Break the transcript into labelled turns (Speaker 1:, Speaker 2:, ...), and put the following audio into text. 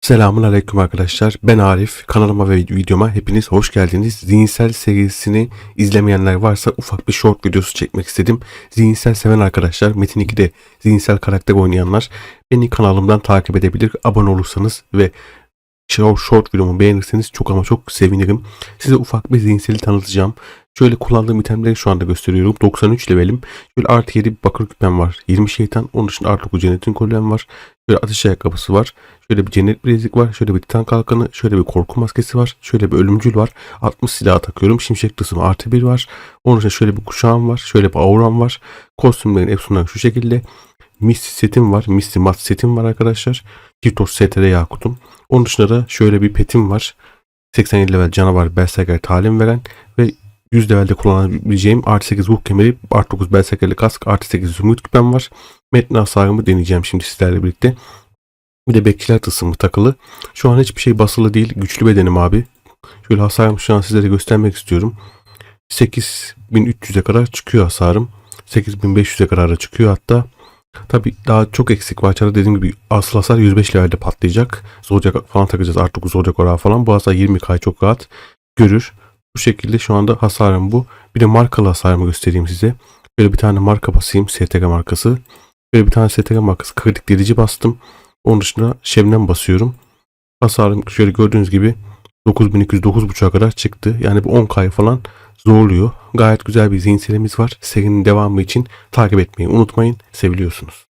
Speaker 1: Selamun aleyküm arkadaşlar. Ben Arif. Kanalıma ve videoma hepiniz hoş geldiniz. Zihinsel serisini izlemeyenler varsa ufak bir short videosu çekmek istedim. Zihinsel seven arkadaşlar, Metin 2'de zihinsel karakter oynayanlar beni kanalımdan takip edebilir. Abone olursanız ve short, videomu beğenirseniz çok ama çok sevinirim. Size ufak bir zihinseli tanıtacağım. Şöyle kullandığım itemleri şu anda gösteriyorum. 93 levelim. Şöyle artı 7 bakır küpem var. 20 şeytan. Onun dışında artı 9 cennetin kolyem var. Şöyle ateş ayakkabısı var. Şöyle bir cennet bilezik var. Şöyle bir titan kalkanı. Şöyle bir korku maskesi var. Şöyle bir ölümcül var. 60 silah takıyorum. Şimşek tılsımı artı 1 var. Onun dışında şöyle bir kuşağım var. Şöyle bir auram var. Kostümlerin hepsinden şu şekilde. Misty setim var. Misty mat setim var arkadaşlar. Kitos STR Yakut'um. Onun dışında da şöyle bir petim var. 87 level canavar Berserker talim veren ve 100 levelde kullanabileceğim artı 8 vuh kemeri, artı 9 Berserker'li kask, artı 8 zümrüt küpem var. Metni hasarımı deneyeceğim şimdi sizlerle birlikte. Bir de bekçiler tılsımı takılı. Şu an hiçbir şey basılı değil. Güçlü bedenim abi. Şöyle hasarımı şu an sizlere göstermek istiyorum. 8300'e kadar çıkıyor hasarım. 8500'e kadar da çıkıyor hatta. Tabi daha çok eksik var. Çarı dediğim gibi asıl hasar 105 levelde patlayacak. Zolcak falan takacağız. Artı 9 zolcak orağı falan. Bu hasar 20k çok rahat görür. Bu şekilde şu anda hasarım bu. Bir de markalı hasarımı göstereyim size. Böyle bir tane marka basayım. STG markası. Böyle bir tane STG markası kritik delici bastım. Onun dışında Şebnem basıyorum. Hasarım şöyle gördüğünüz gibi 9200 9.5'a kadar çıktı. Yani bu 10K'yı falan zorluyor. Gayet güzel bir zihinselimiz var. Serinin devamı için takip etmeyi unutmayın. Seviliyorsunuz.